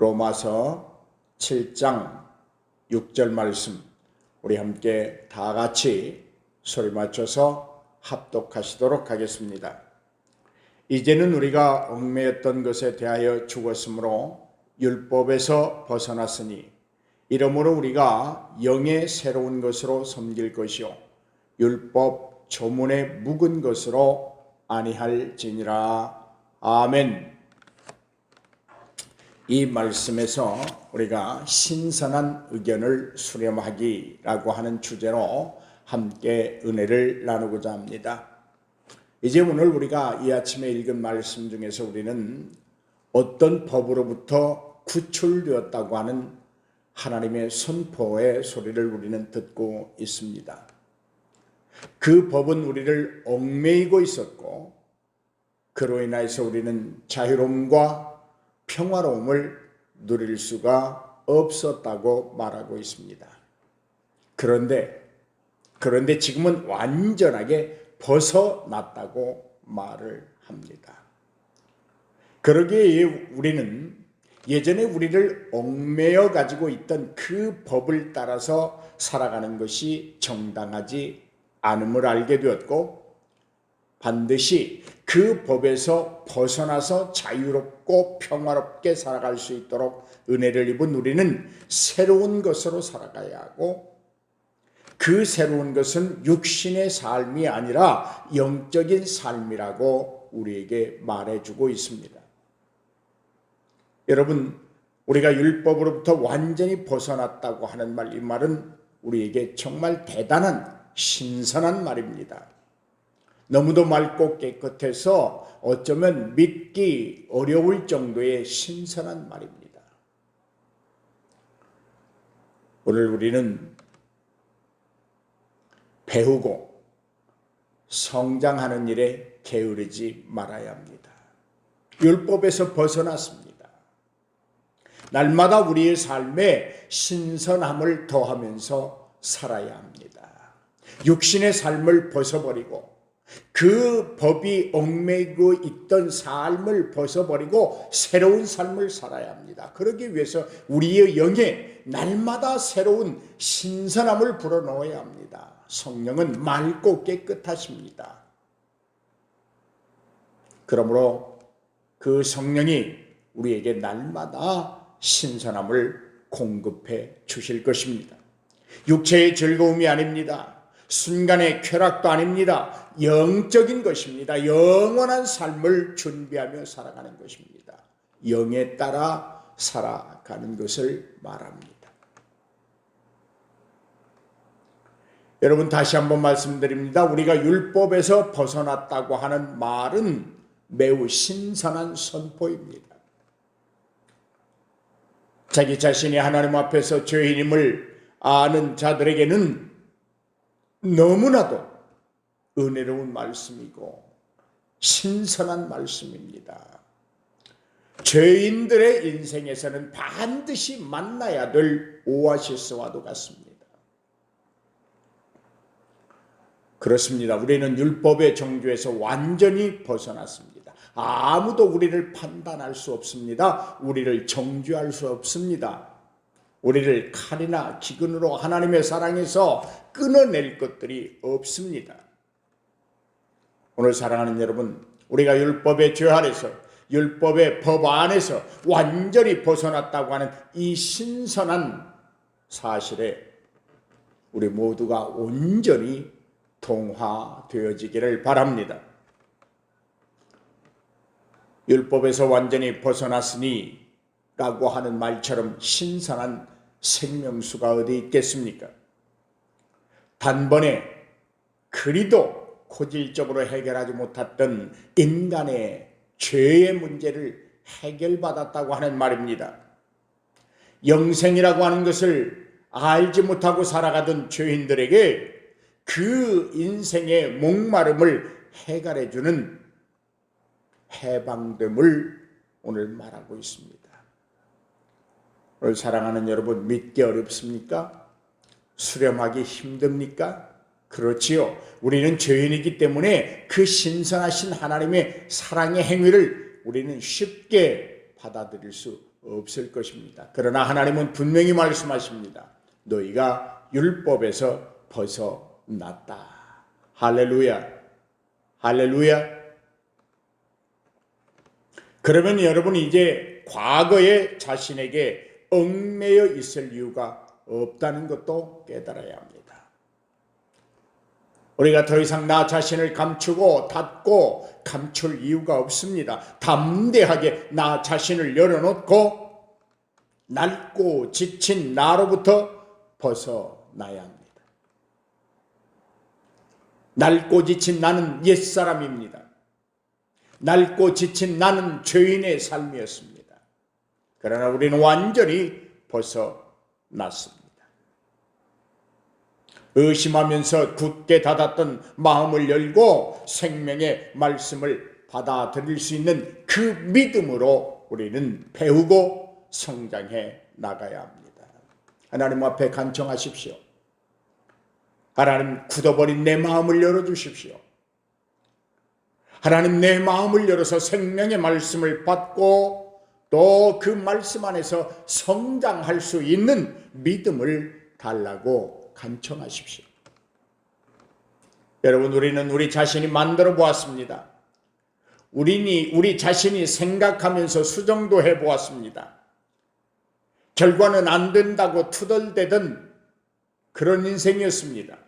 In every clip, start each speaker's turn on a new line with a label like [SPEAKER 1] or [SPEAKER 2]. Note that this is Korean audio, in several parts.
[SPEAKER 1] 로마서 7장 6절 말씀 우리 함께 다 같이 소리 맞춰서 합독하시도록 하겠습니다. 이제는 우리가 얽매였던 것에 대하여 죽었으므로 율법에서 벗어났으니 이러므로 우리가 영의 새로운 것으로 섬길 것이요 율법 조문의 묵은 것으로 아니할지니라 아멘. 이 말씀에서 우리가 신선한 의견을 수렴하기라고 하는 주제로 함께 은혜를 나누고자 합니다. 이제 오늘 우리가 이 아침에 읽은 말씀 중에서 우리는 어떤 법으로부터 구출되었다고 하는 하나님의 선포의 소리를 우리는 듣고 있습니다. 그 법은 우리를 얽매이고 있었고 그로 인하여서 우리는 자유로움과 평화로움을 누릴 수가 없었다고 말하고 있습니다. 그런데 그런데 지금은 완전하게 벗어났다고 말을 합니다. 그러기에 우리는 예전에 우리를 얽매여 가지고 있던 그 법을 따라서 살아가는 것이 정당하지 않음을 알게 되었고 반드시 그 법에서 벗어나서 자유롭고 평화롭게 살아갈 수 있도록 은혜를 입은 우리는 새로운 것으로 살아가야 하고 그 새로운 것은 육신의 삶이 아니라 영적인 삶이라고 우리에게 말해주고 있습니다. 여러분, 우리가 율법으로부터 완전히 벗어났다고 하는 말, 이 말은 우리에게 정말 대단한 신선한 말입니다. 너무도 맑고 깨끗해서 어쩌면 믿기 어려울 정도의 신선한 말입니다. 오늘 우리는 배우고 성장하는 일에 게으르지 말아야 합니다. 율법에서 벗어났습니다. 날마다 우리의 삶에 신선함을 더하면서 살아야 합니다. 육신의 삶을 벗어버리고 그 법이 얽매이고 있던 삶을 벗어버리고 새로운 삶을 살아야 합니다. 그러기 위해서 우리의 영에 날마다 새로운 신선함을 불어넣어야 합니다. 성령은 맑고 깨끗하십니다. 그러므로 그 성령이 우리에게 날마다 신선함을 공급해 주실 것입니다. 육체의 즐거움이 아닙니다. 순간의 쾌락도 아닙니다. 영적인 것입니다. 영원한 삶을 준비하며 살아가는 것입니다. 영에 따라 살아가는 것을 말합니다. 여러분 다시 한번 말씀드립니다. 우리가 율법에서 벗어났다고 하는 말은 매우 신선한 선포입니다. 자기 자신이 하나님 앞에서 죄인임을 아는 자들에게는 너무나도 은혜로운 말씀이고 신선한 말씀입니다. 죄인들의 인생에서는 반드시 만나야 될 오아시스와도 같습니다. 그렇습니다. 우리는 율법의 정주에서 완전히 벗어났습니다. 아무도 우리를 판단할 수 없습니다. 우리를 정죄할 수 없습니다. 우리를 칼이나 기근으로 하나님의 사랑에서 끊어낼 것들이 없습니다. 오늘 사랑하는 여러분, 우리가 율법의 죄 아래서 율법의 법 안에서 완전히 벗어났다고 하는 이 신선한 사실에 우리 모두가 온전히 통화되어지기를 바랍니다. 율법에서 완전히 벗어났으니 라고 하는 말처럼 신선한 생명수가 어디 있겠습니까? 단번에 그리도 고질적으로 해결하지 못했던 인간의 죄의 문제를 해결받았다고 하는 말입니다. 영생이라고 하는 것을 알지 못하고 살아가던 죄인들에게 그 인생의 목마름을 해결해주는 해방됨을 오늘 말하고 있습니다. 오늘 사랑하는 여러분 믿기 어렵습니까? 수렴하기 힘듭니까? 그렇지요. 우리는 죄인이기 때문에 그 신선하신 하나님의 사랑의 행위를 우리는 쉽게 받아들일 수 없을 것입니다. 그러나 하나님은 분명히 말씀하십니다. 너희가 율법에서 벗어났다. 할렐루야. 할렐루야. 그러면 여러분이 이제 과거의 자신에게 얽매여 있을 이유가 없다는 것도 깨달아야 합니다. 우리가 더 이상 나 자신을 감추고 닫고 감출 이유가 없습니다. 담대하게 나 자신을 열어놓고 낡고 지친 나로부터 벗어나야 합니다. 낡고 지친 나는 옛사람입니다. 낡고 지친 나는 죄인의 삶이었습니다. 그러나 우리는 완전히 벗어났습니다. 의심하면서 굳게 닫았던 마음을 열고 생명의 말씀을 받아들일 수 있는 그 믿음으로 우리는 배우고 성장해 나가야 합니다. 하나님 앞에 간청하십시오. 하나님 굳어버린 내 마음을 열어주십시오. 하나님 내 마음을 열어서 생명의 말씀을 받고 또 그 말씀 안에서 성장할 수 있는 믿음을 달라고 간청하십시오. 여러분, 우리는 우리 자신이 만들어 보았습니다. 우리니, 우리 자신이 생각하면서 수정도 해 보았습니다. 결과는 안 된다고 투덜대던 그런 인생이었습니다.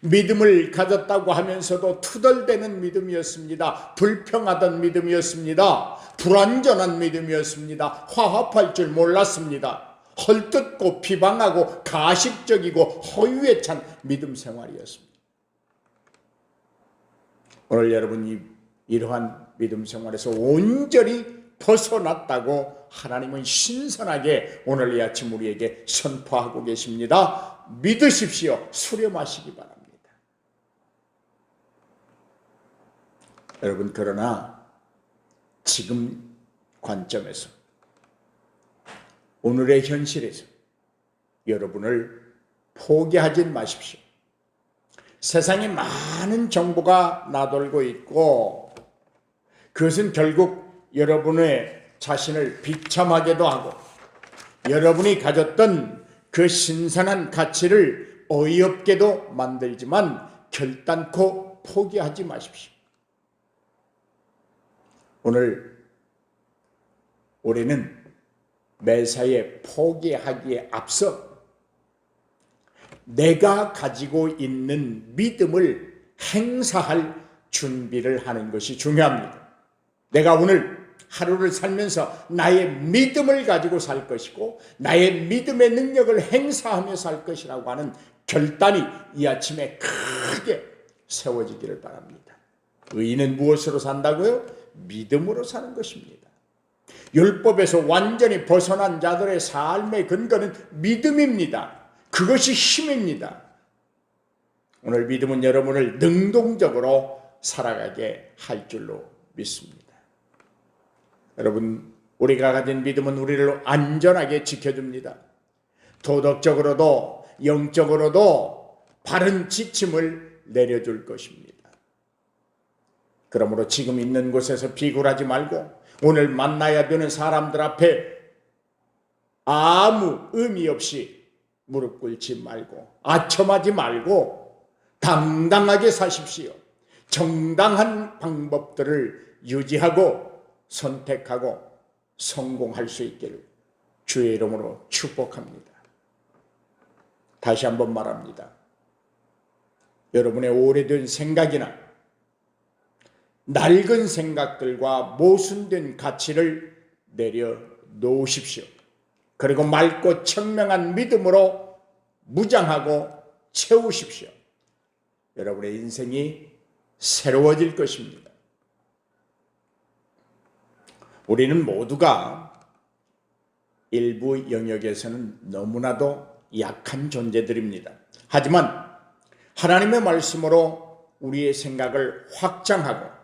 [SPEAKER 1] 믿음을 가졌다고 하면서도 투덜대는 믿음이었습니다. 불평하던 믿음이었습니다. 불완전한 믿음이었습니다. 화합할 줄 몰랐습니다. 헐뜯고 비방하고 가식적이고 허유에 찬 믿음 생활이었습니다. 오늘 여러분이 이러한 믿음 생활에서 온전히 벗어났다고 하나님은 신선하게 오늘 이 아침 우리에게 선포하고 계십니다. 믿으십시오. 수렴하시기 바랍니다. 여러분 그러나 지금 관점에서 오늘의 현실에서 여러분을 포기하진 마십시오. 세상에 많은 정보가 나돌고 있고 그것은 결국 여러분의 자신을 비참하게도 하고 여러분이 가졌던 그 신선한 가치를 어이없게도 만들지만 결단코 포기하지 마십시오. 오늘 우리는 매사에 포기하기에 앞서 내가 가지고 있는 믿음을 행사할 준비를 하는 것이 중요합니다. 내가 오늘 하루를 살면서 나의 믿음을 가지고 살 것이고 나의 믿음의 능력을 행사하며 살 것이라고 하는 결단이 이 아침에 크게 세워지기를 바랍니다. 의인은 무엇으로 산다고요? 믿음으로 사는 것입니다. 율법에서 완전히 벗어난 자들의 삶의 근거는 믿음입니다. 그것이 힘입니다. 오늘 믿음은 여러분을 능동적으로 살아가게 할 줄로 믿습니다. 여러분, 우리가 가진 믿음은 우리를 안전하게 지켜줍니다. 도덕적으로도 영적으로도 바른 지침을 내려줄 것입니다. 그러므로 지금 있는 곳에서 비굴하지 말고 오늘 만나야 되는 사람들 앞에 아무 의미 없이 무릎 꿇지 말고 아첨하지 말고 당당하게 사십시오. 정당한 방법들을 유지하고 선택하고 성공할 수 있기를 주의 이름으로 축복합니다. 다시 한번 말합니다. 여러분의 오래된 생각이나 낡은 생각들과 모순된 가치를 내려 놓으십시오. 그리고 맑고 청명한 믿음으로 무장하고 채우십시오. 여러분의 인생이 새로워질 것입니다. 우리는 모두가 일부 영역에서는 너무나도 약한 존재들입니다. 하지만 하나님의 말씀으로 우리의 생각을 확장하고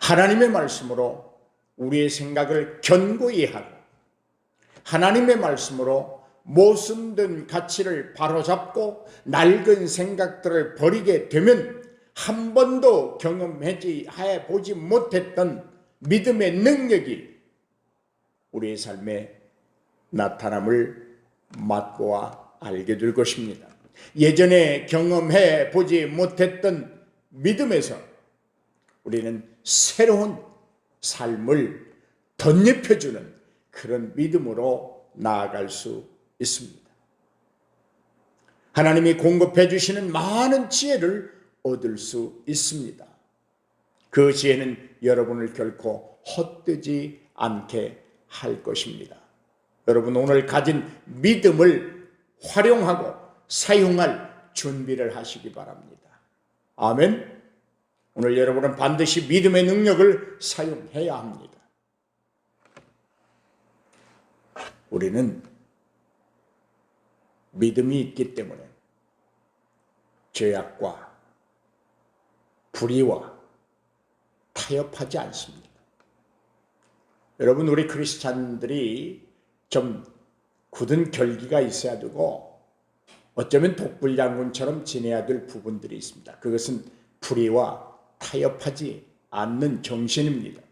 [SPEAKER 1] 하나님의 말씀으로 우리의 생각을 견고히 하고 하나님의 말씀으로 모순된 가치를 바로잡고 낡은 생각들을 버리게 되면 한 번도 경험하지 해 보지 못했던 믿음의 능력이 우리의 삶에 나타남을 맛보아 알게 될 것입니다. 예전에 경험해 보지 못했던 믿음에서 우리는 새로운 삶을 덧입혀주는 그런 믿음으로 나아갈 수 있습니다. 하나님이 공급해 주시는 많은 지혜를 얻을 수 있습니다. 그 지혜는 여러분을 결코 헛되지 않게 할 것입니다. 여러분 오늘 가진 믿음을 활용하고 사용할 준비를 하시기 바랍니다. 아멘. 오늘 여러분은 반드시 믿음의 능력을 사용해야 합니다. 우리는 믿음이 있기 때문에 죄악과 불의와 타협하지 않습니다. 여러분 우리 크리스찬들이 좀 굳은 결기가 있어야 되고 어쩌면 독불장군처럼 지내야 될 부분들이 있습니다. 그것은 불의와 타협하지 않는 정신입니다.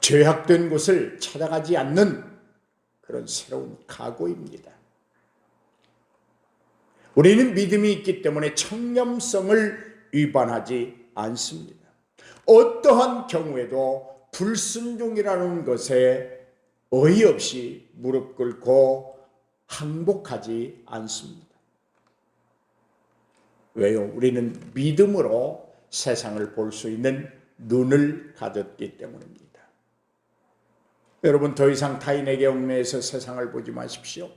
[SPEAKER 1] 죄악된 곳을 찾아가지 않는 그런 새로운 각오입니다. 우리는 믿음이 있기 때문에 청렴성을 위반하지 않습니다. 어떠한 경우에도 불순종이라는 것에 어이없이 무릎 꿇고 항복하지 않습니다. 왜요? 우리는 믿음으로 세상을 볼 수 있는 눈을 가졌기 때문입니다. 여러분 더 이상 타인에게 얽매여서 세상을 보지 마십시오.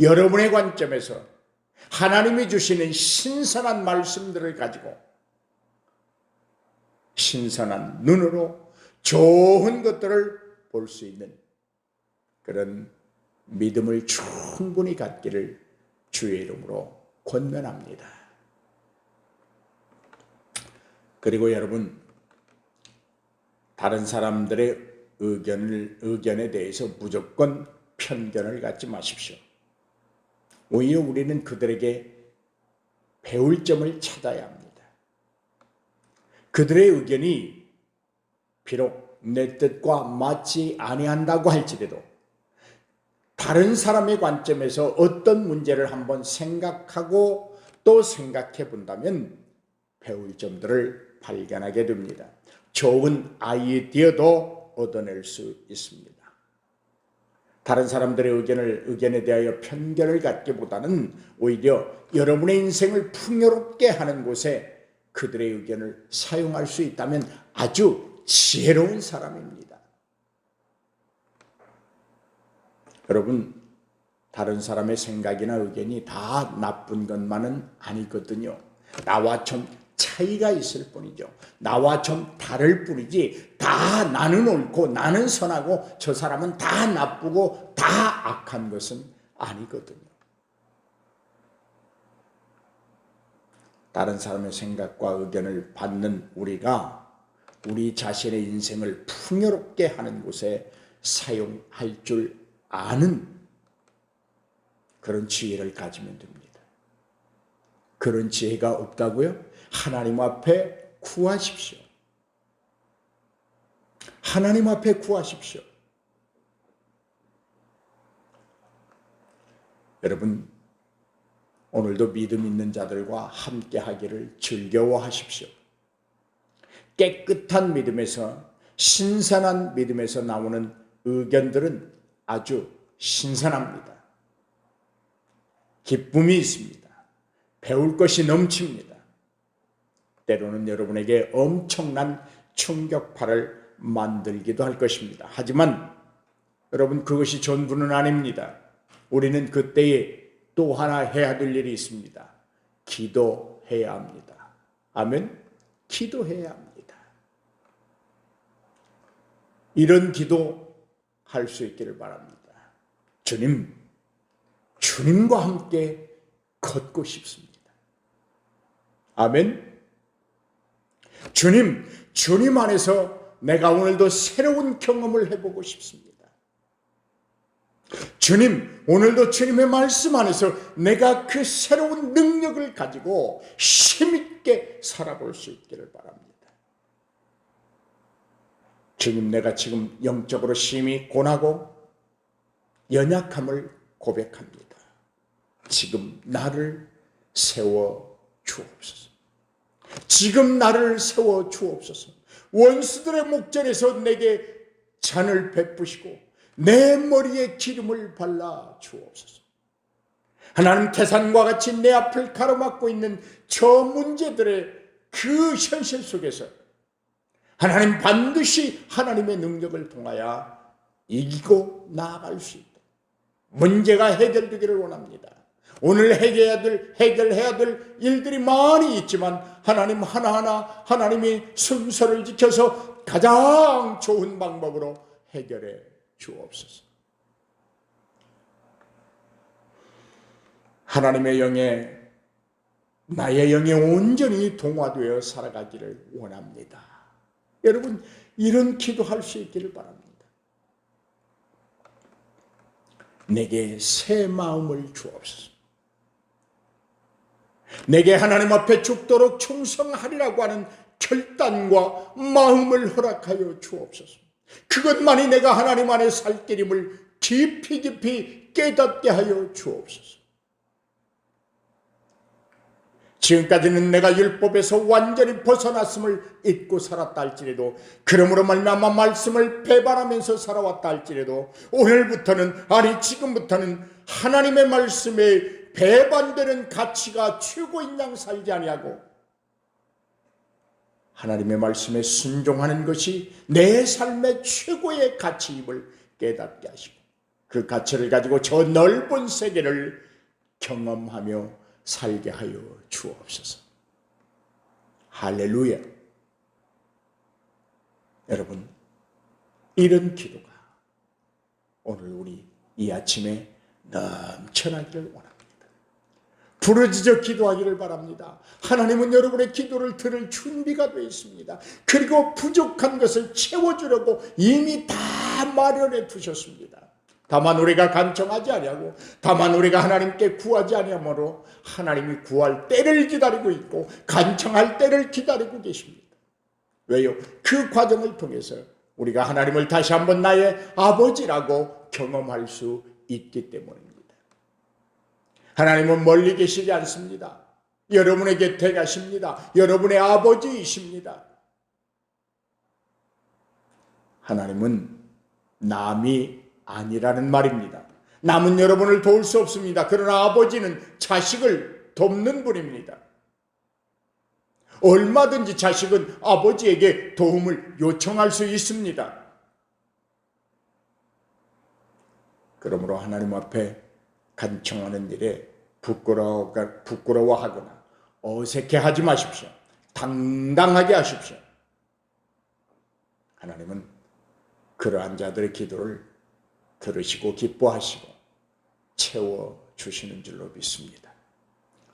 [SPEAKER 1] 여러분의 관점에서 하나님이 주시는 신선한 말씀들을 가지고 신선한 눈으로 좋은 것들을 볼 수 있는 그런 믿음을 충분히 갖기를 주의 이름으로 권면합니다. 그리고 여러분 다른 사람들의 의견을 의견에 대해서 무조건 편견을 갖지 마십시오. 오히려 우리는 그들에게 배울 점을 찾아야 합니다. 그들의 의견이 비록 내 뜻과 맞지 아니한다고 할지라도 다른 사람의 관점에서 어떤 문제를 한번 생각하고 또 생각해 본다면 배울 점들을 발견하게 됩니다. 좋은 아이디어도 얻어낼 수 있습니다. 다른 사람들의 의견을 의견에 대하여 편견을 갖기보다는 오히려 여러분의 인생을 풍요롭게 하는 곳에 그들의 의견을 사용할 수 있다면 아주 지혜로운 사람입니다. 여러분, 다른 사람의 생각이나 의견이 다 나쁜 것만은 아니거든요. 나와 좀 차이가 있을 뿐이죠. 나와 좀 다를 뿐이지 다 나는 옳고 나는 선하고 저 사람은 다 나쁘고 다 악한 것은 아니거든요. 다른 사람의 생각과 의견을 받는 우리가 우리 자신의 인생을 풍요롭게 하는 곳에 사용할 줄 아는 그런 지혜를 가지면 됩니다. 그런 지혜가 없다고요? 하나님 앞에 구하십시오. 하나님 앞에 구하십시오. 여러분, 오늘도 믿음 있는 자들과 함께 하기를 즐겨워하십시오. 깨끗한 믿음에서 신선한 믿음에서 나오는 의견들은 아주 신선합니다. 기쁨이 있습니다. 배울 것이 넘칩니다. 때로는 여러분에게 엄청난 충격파를 만들기도 할 것입니다. 하지만 여러분 그것이 전부는 아닙니다. 우리는 그때에 또 하나 해야 될 일이 있습니다. 기도해야 합니다. 아멘. 기도해야 합니다. 이런 기도 할 수 있기를 바랍니다. 주님, 주님과 함께 걷고 싶습니다. 아멘. 주님, 주님 안에서 내가 오늘도 새로운 경험을 해보고 싶습니다. 주님, 오늘도 주님의 말씀 안에서 내가 그 새로운 능력을 가지고 힘있게 살아볼 수 있기를 바랍니다. 주님 내가 지금 영적으로 심히 고나고 연약함을 고백합니다. 지금 나를 세워 주옵소서. 지금 나를 세워 주옵소서. 원수들의 목전에서 내게 잔을 베푸시고 내 머리에 기름을 발라 주옵소서. 하나님 태산과 같이 내 앞을 가로막고 있는 저 문제들의 그 현실 속에서 하나님 반드시 하나님의 능력을 통하여 이기고 나아갈 수 있다. 문제가 해결되기를 원합니다. 오늘 해결해야 될, 해결해야 될 일들이 많이 있지만 하나님 하나하나 하나님이 순서를 지켜서 가장 좋은 방법으로 해결해 주옵소서. 하나님의 영에 나의 영에 온전히 동화되어 살아가기를 원합니다. 여러분 이런 기도할 수 있기를 바랍니다. 내게 새 마음을 주옵소서. 내게 하나님 앞에 죽도록 충성하리라고 하는 결단과 마음을 허락하여 주옵소서. 그것만이 내가 하나님 안에 살 길임을 깊이 깊이 깨닫게 하여 주옵소서. 지금까지는 내가 율법에서 완전히 벗어났음을 잊고 살았다 할지라도 그러므로 말미암아 말씀을 배반하면서 살아왔다 할지라도 오늘부터는 아니 지금부터는 하나님의 말씀에 배반되는 가치가 최고인 양 살지 아니하고 하나님의 말씀에 순종하는 것이 내 삶의 최고의 가치임을 깨닫게 하시고 그 가치를 가지고 저 넓은 세계를 경험하며 살게 하여 주옵소서. 할렐루야. 여러분, 이런 기도가 오늘 우리 이 아침에 넘쳐나기를 원합니다. 부르짖어 기도하기를 바랍니다. 하나님은 여러분의 기도를 들을 준비가 되어 있습니다. 그리고 부족한 것을 채워주려고 이미 다 마련해 두셨습니다. 다만 우리가 간청하지 아니하고 다만 우리가 하나님께 구하지 아니하므로 하나님이 구할 때를 기다리고 있고 간청할 때를 기다리고 계십니다. 왜요? 그 과정을 통해서 우리가 하나님을 다시 한번 나의 아버지라고 경험할 수 있기 때문입니다. 하나님은 멀리 계시지 않습니다. 여러분의 곁에 가십니다. 여러분의 아버지이십니다. 하나님은 남이 아니라는 말입니다. 남은 여러분을 도울 수 없습니다. 그러나 아버지는 자식을 돕는 분입니다. 얼마든지 자식은 아버지에게 도움을 요청할 수 있습니다. 그러므로 하나님 앞에 간청하는 일에 부끄러워, 부끄러워하거나 어색해 하지 마십시오. 당당하게 하십시오. 하나님은 그러한 자들의 기도를 들으시고 기뻐하시고 채워 주시는 줄로 믿습니다.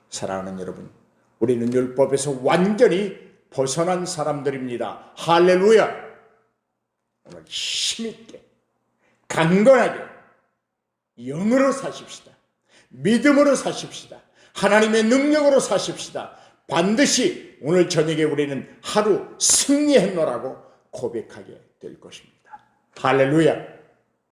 [SPEAKER 1] 사랑하는 여러분, 우리는 율법에서 완전히 벗어난 사람들입니다. 할렐루야! 오늘 힘있게, 강건하게, 영으로 사십시다. 믿음으로 사십시다. 하나님의 능력으로 사십시다. 반드시 오늘 저녁에 우리는 하루 승리했노라고 고백하게 될 것입니다. 할렐루야!